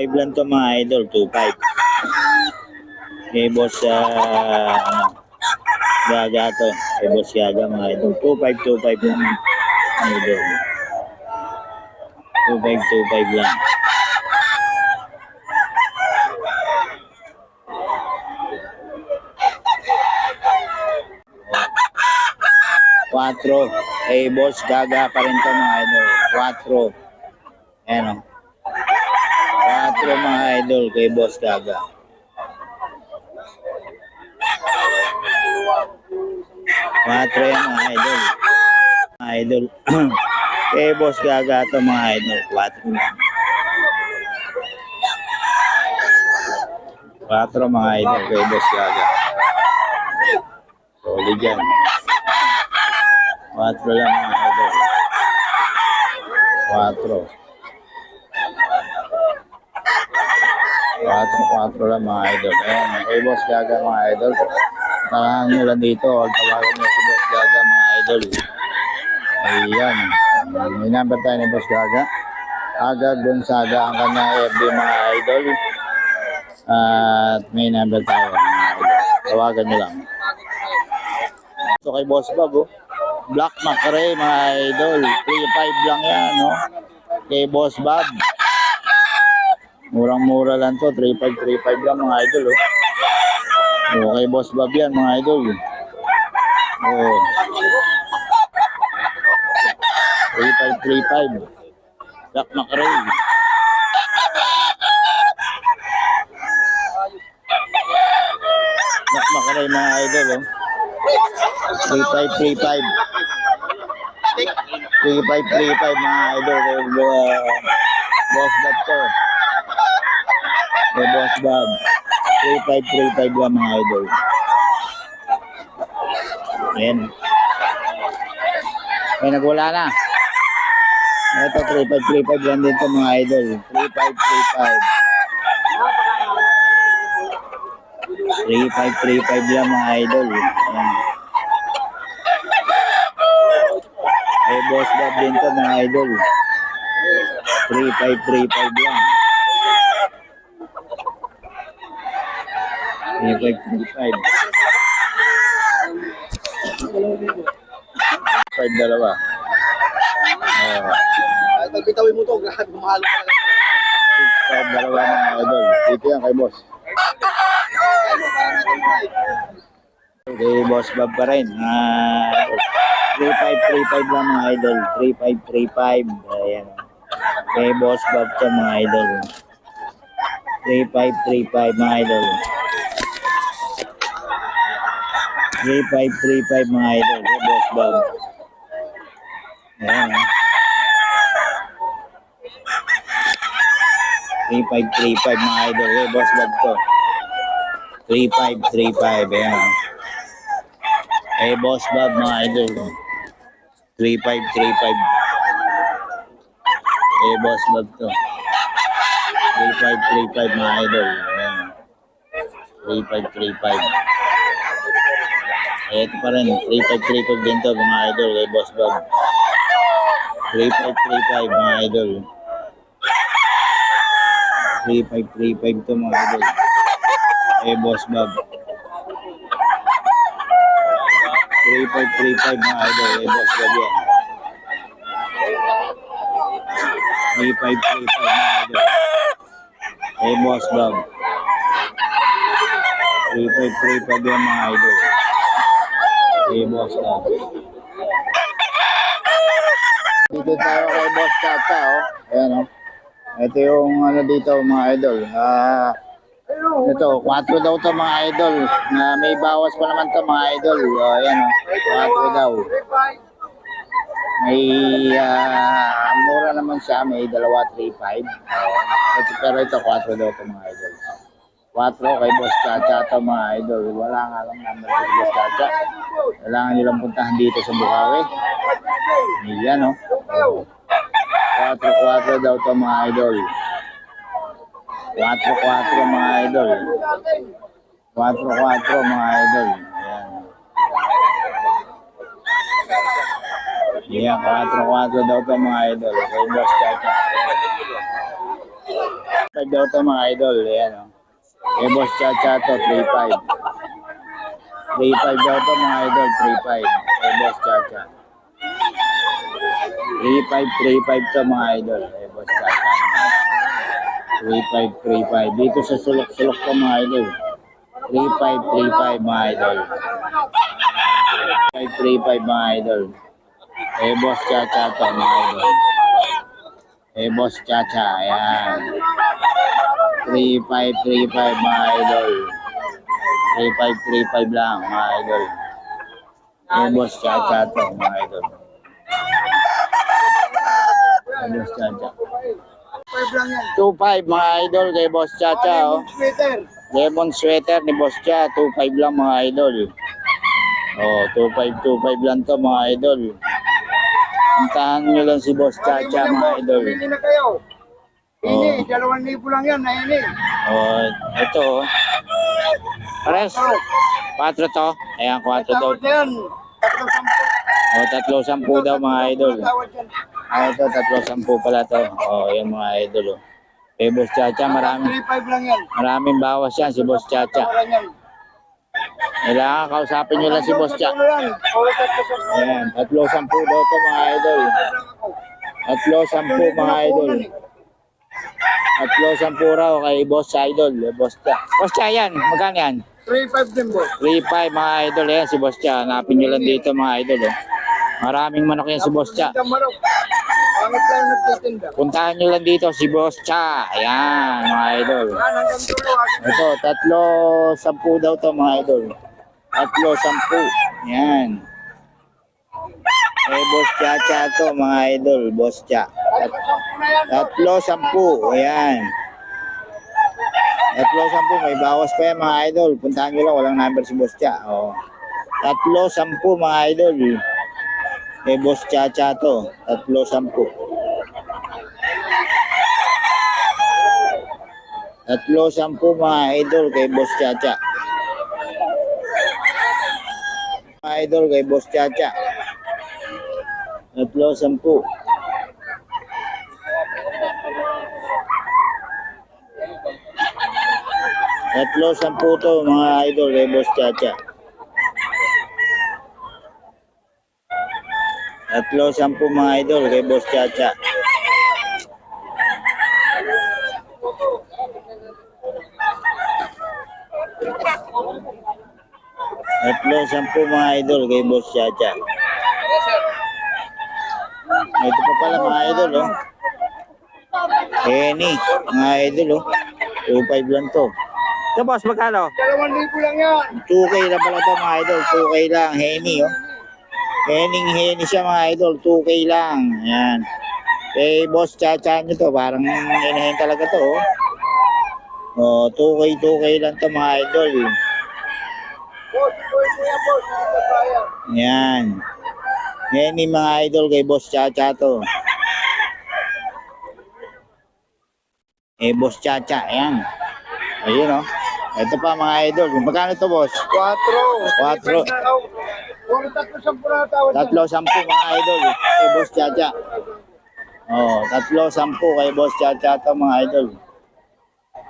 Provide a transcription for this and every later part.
2.5 lang to mga idol, 2.5. Kay boss, ano, gaga to. Kay boss gaga mga idol. 2.5, 2.5 lang. Idol. 2.5, 2.5 lang. Quattro. Eh, boss, gaga pa rin to mga idol. Quattro. Ayan o. Quattro mga idol kay boss gaga. Quattro yan mga idol. Mga idol. kay boss gaga to mga idol. Quattro lang. Quattro mga idol kay boss gaga. Solid yan. Quattro lang mga idol. Quattro. Quattro, quattro lang mga idol. Ayan, kay Boss Gaga mga idol. Tarahan nyo lang dito. Tawagan nyo si Boss Gaga mga idol. Ayan. May number tayo ni Boss Gaga. Aga Gonzaga ang kanya FB mga idol. At may number tayo mga idol. Tawagan nyo lang. Ito kay Boss Bob, oh. Black Macrae, mga idol. 3.5 lang yan, no? Kay Boss Bob. Murang-mura lang to. 3.5, 3.5 lang, mga idol, oh. Oh, kay Boss Bob yan, mga idol. Oh. 3.5, 3.5. Black Macrae. Black Macrae, mga idol, oh. 3535 3535 mga idol uh, Boss Bob to kay Boss Bob. 3535 lang mga idol. Ayan. May nagwala na. Ito 3535 lang din to mga idol. 3535 3535 lang mga idol. Ayan. Eh, boss Bob din to mga idol. 3535 lang. 3535. Five dalawa. Oh, Ay, pag bitawin mo to, grabe, lang. six five dalawa mga idol. Dito yan kay boss. Kay boss Bob pa rin. Ah, 3535 lang mga idol. 3535. Ayan. Kay boss Bob to mga idol. 3535 mga idol. 3535 mga idol. Kay boss Bob. Ayan. ah. 3535 mga idol. Kay boss Bob to. 3535. Ayan. ah. Eh, Boss Bob, mga idol. 3535. Eh, Boss Bob to. 3535, mga idol. Ayan. 3535. Eh, ito pa rin. 3535 din to, mga idol. Eh, Boss Bob. 3535, mga idol. 3535 to, mga idol. Eh, Boss Bob. 3535 mga idol. Eh, boss Bob yan. 3535 mga idol. Eh, boss Bob. 3535 yan mga idol. Eh, boss Bob. Dito tayo kay boss Tata, oh. Ayan, oh. Ito yung ano dito mga idol. Ah, ito, 4 daw to mga idol. Na may bawas pa naman to mga idol. O, ayan o, 4 daw. May ah, mura naman siya, may dalawa 3.5. Uh, ito, pero ito 4 daw to mga idol. 4 kay Boss Chacha to mga idol. Wala nga lang number si Boss Chacha. Kailangan nyo puntahan dito sa Bukawi. Yan o. 4-4 daw to mga idol. 4-4 mga idol. 4-4 mga idol. Ayan. Ayan, 4-4 daw to mga idol. Kay Boss Chacha. 3.5 daw to mga idol. Ayan o. Eh, boss Chacha to, 3.5. 3.5 daw to mga idol, 3.5. Eh, boss Chacha. 3.5, 3.5 to mga idol. Eh, boss Chacha. 3.5, 3.5. Dito sa sulok-sulok to mga idol. 3.5, 3.5 mga idol. 3.5, 3.5 mga idol. Eh, boss Chacha to mga idol. Eh, boss Chacha. Ayan. 3535 mga idol. 3535 lang mga idol. Eh, boss Chacha to mga idol. Eh, boss Chacha. 5 lang yan. 25 mga idol kay boss Chacha. Oh. Sweater. Lemon sweater ni boss Cha. 25 lang mga idol. Oh, 2525 lang to mga idol. Puntahan nyo lang si boss Chacha mga idol. Hindi na kayo. Ini, dalawang libo lang yan na ini. Oh, ito. oh. Pares. 4 to. Ayan, 4 daw. Tawad yan. Tatlong sampo. O, tatlo sampu daw mga idol. Ah, ito, tatlo sampu pala to. O, yan mga idol. Oh. Kay Boss Chacha, marami, 3.5 lang yan. maraming bawas yan si Boss Chacha. Kailangan kausapin nyo lang si Boss Cha. Tatlo yan. Puro tatlo sampo. Ayan, tatlo sampu daw to mga idol. Tatlo sampu mga idol. Tatlo sampu raw kay Boss Idol. eh, Boss Cha. Boss Cha yan, magkano yan? 3.5 din boss. 3-5 mga idol yan si Boss Cha. Hanapin nyo lang dito mga idol. Oh. Maraming manok yan si Boss Cha. Pangit lang nagtitinda. Puntahan nyo lang dito si Boss Cha. Ayan, mga idol. Ito, tatlo, sampu daw to mga idol. Tatlo, sampu. Ayan. Eh, Boss Cha Cha to mga idol. Boss Cha. Tat- tatlo, sampu. Ayan. Tatlo, sampu. May bawas pa yan mga idol. Puntahan nyo lang. Walang number si Boss Cha. Oh. Tatlo, sampu mga idol. Eh, Boss Cha Cha to. Tatlo, sampu. Tatlo, sampu mga idol kay Boss Chacha. Mga idol kay Boss Chacha. Tatlo, sampu. Tatlo, sampu to mga idol Boss Chacha. Tatlo, sampu mga idol Boss Chacha. Tatlo, sampu mga idol Boss Chacha. Ito pa pala mga idol, oh. Henny, mga idol, oh. 2.5 lang to. Ito, boss, magkano? Dalawang libo lang yan. 2K lang pala to mga idol. 2K lang, Henny, oh. Henning Henny siya mga idol. 2K lang. Ayan. Kay Boss Chacha nyo to. Parang inahin talaga to, oh. Oh, 2K, 2K lang to mga idol. Boss, mo yan, boss. Hindi Yan. Henny mga idol kay Boss Chacha to. Eh, Boss Chacha. Ayan. Ayun, oh. Ito pa mga idol. Magkano to, boss? Quatro. Quatro. Puro tatlo sampu mga idol. Kay Boss Chacha. Oh, tatlo, sampu kay Boss Chacha to mga idol.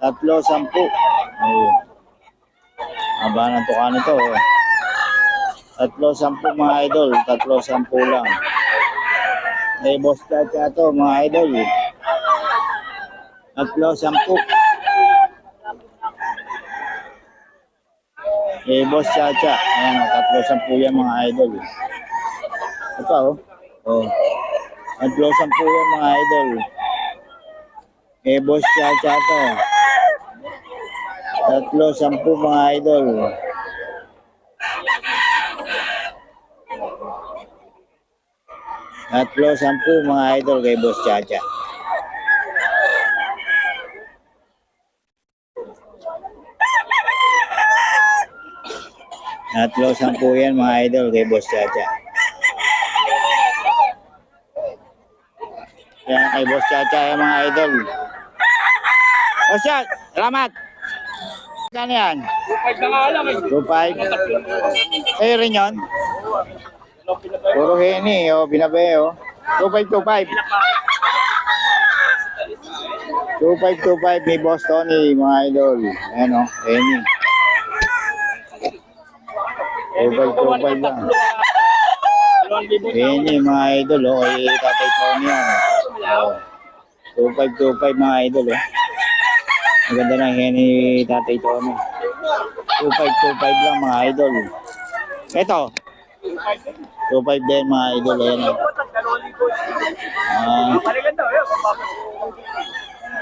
Tatlo, sampu. Oh. Aba na to kano to. oh. Tatlo, sampu mga idol. Tatlo, sampu lang. Kay Boss Chacha to mga idol. Tatlo, sampu. Eh, Boss Chacha. Ayan, tatlo, sampu yan mga idol. Ito, oh. Oh. Tatlo, sampu yan mga idol. Eh, Boss Chacha to. Tatlo, sampu mga idol. Tatlo, sampu mga idol kay Boss Chacha. Tatlo, sampu yan mga idol kay Boss Chacha. Yan kay Boss Chacha yan mga idol. Boss Chacha, salamat! Kano yan? 2.5 na nga eh. 2.5? Sa'yo rin yun? Puro heni, oh, binabe, oh. 2.5, 2.5. 2525 ni Boss Tony, mga idol. Ayan o, Eni. 2525 lang. Eni, mga idol, o. Kay Tatay Tony yan. Oh. 2525 mga idol, o. Maganda na Eni Tatay Tony. 2525 lang mga idol. Ito. 25 din mga idol. Ayan o. Ah,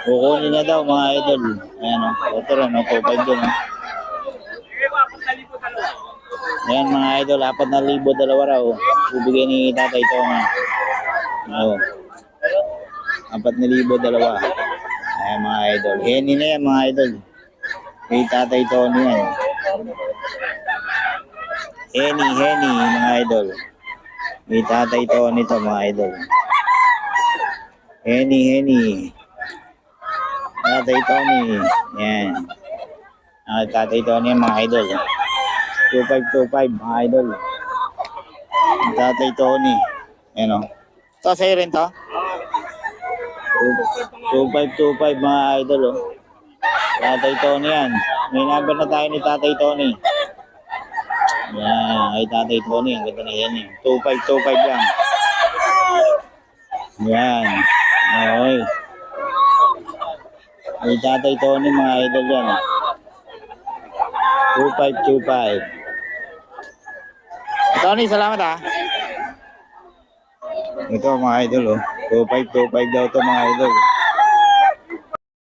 kukunin na daw mga idol. Ayan o. Ito rin o. 25 din o. Ayan mga idol. 4,000 dalawa raw. Bibigyan ni tatay ito nga. Oo. 4,000 dalawa. Ayan mga idol. Henny na yan mga idol. Kay tatay Tony yan. Henny, Henny mga idol. Kay tatay to mga idol. Henny, Henny. Tatay Tony. Yan. Ah, tatay Tony mga idol. 2525 mga idol. Tatay Tony. Yan o. Ito sa'yo rin to? 2525 mga idol o. Tatay Tony yan. May number na tayo ni Tatay Tony. Yan. Ay Tatay Tony. Ang ganda na yan eh. 2525 lang. Yan. Okay. Ay Tatay Tony mga idol yan. 2525. Tony, salamat ah. Ito mga idol oh. 2525 daw to mga idol.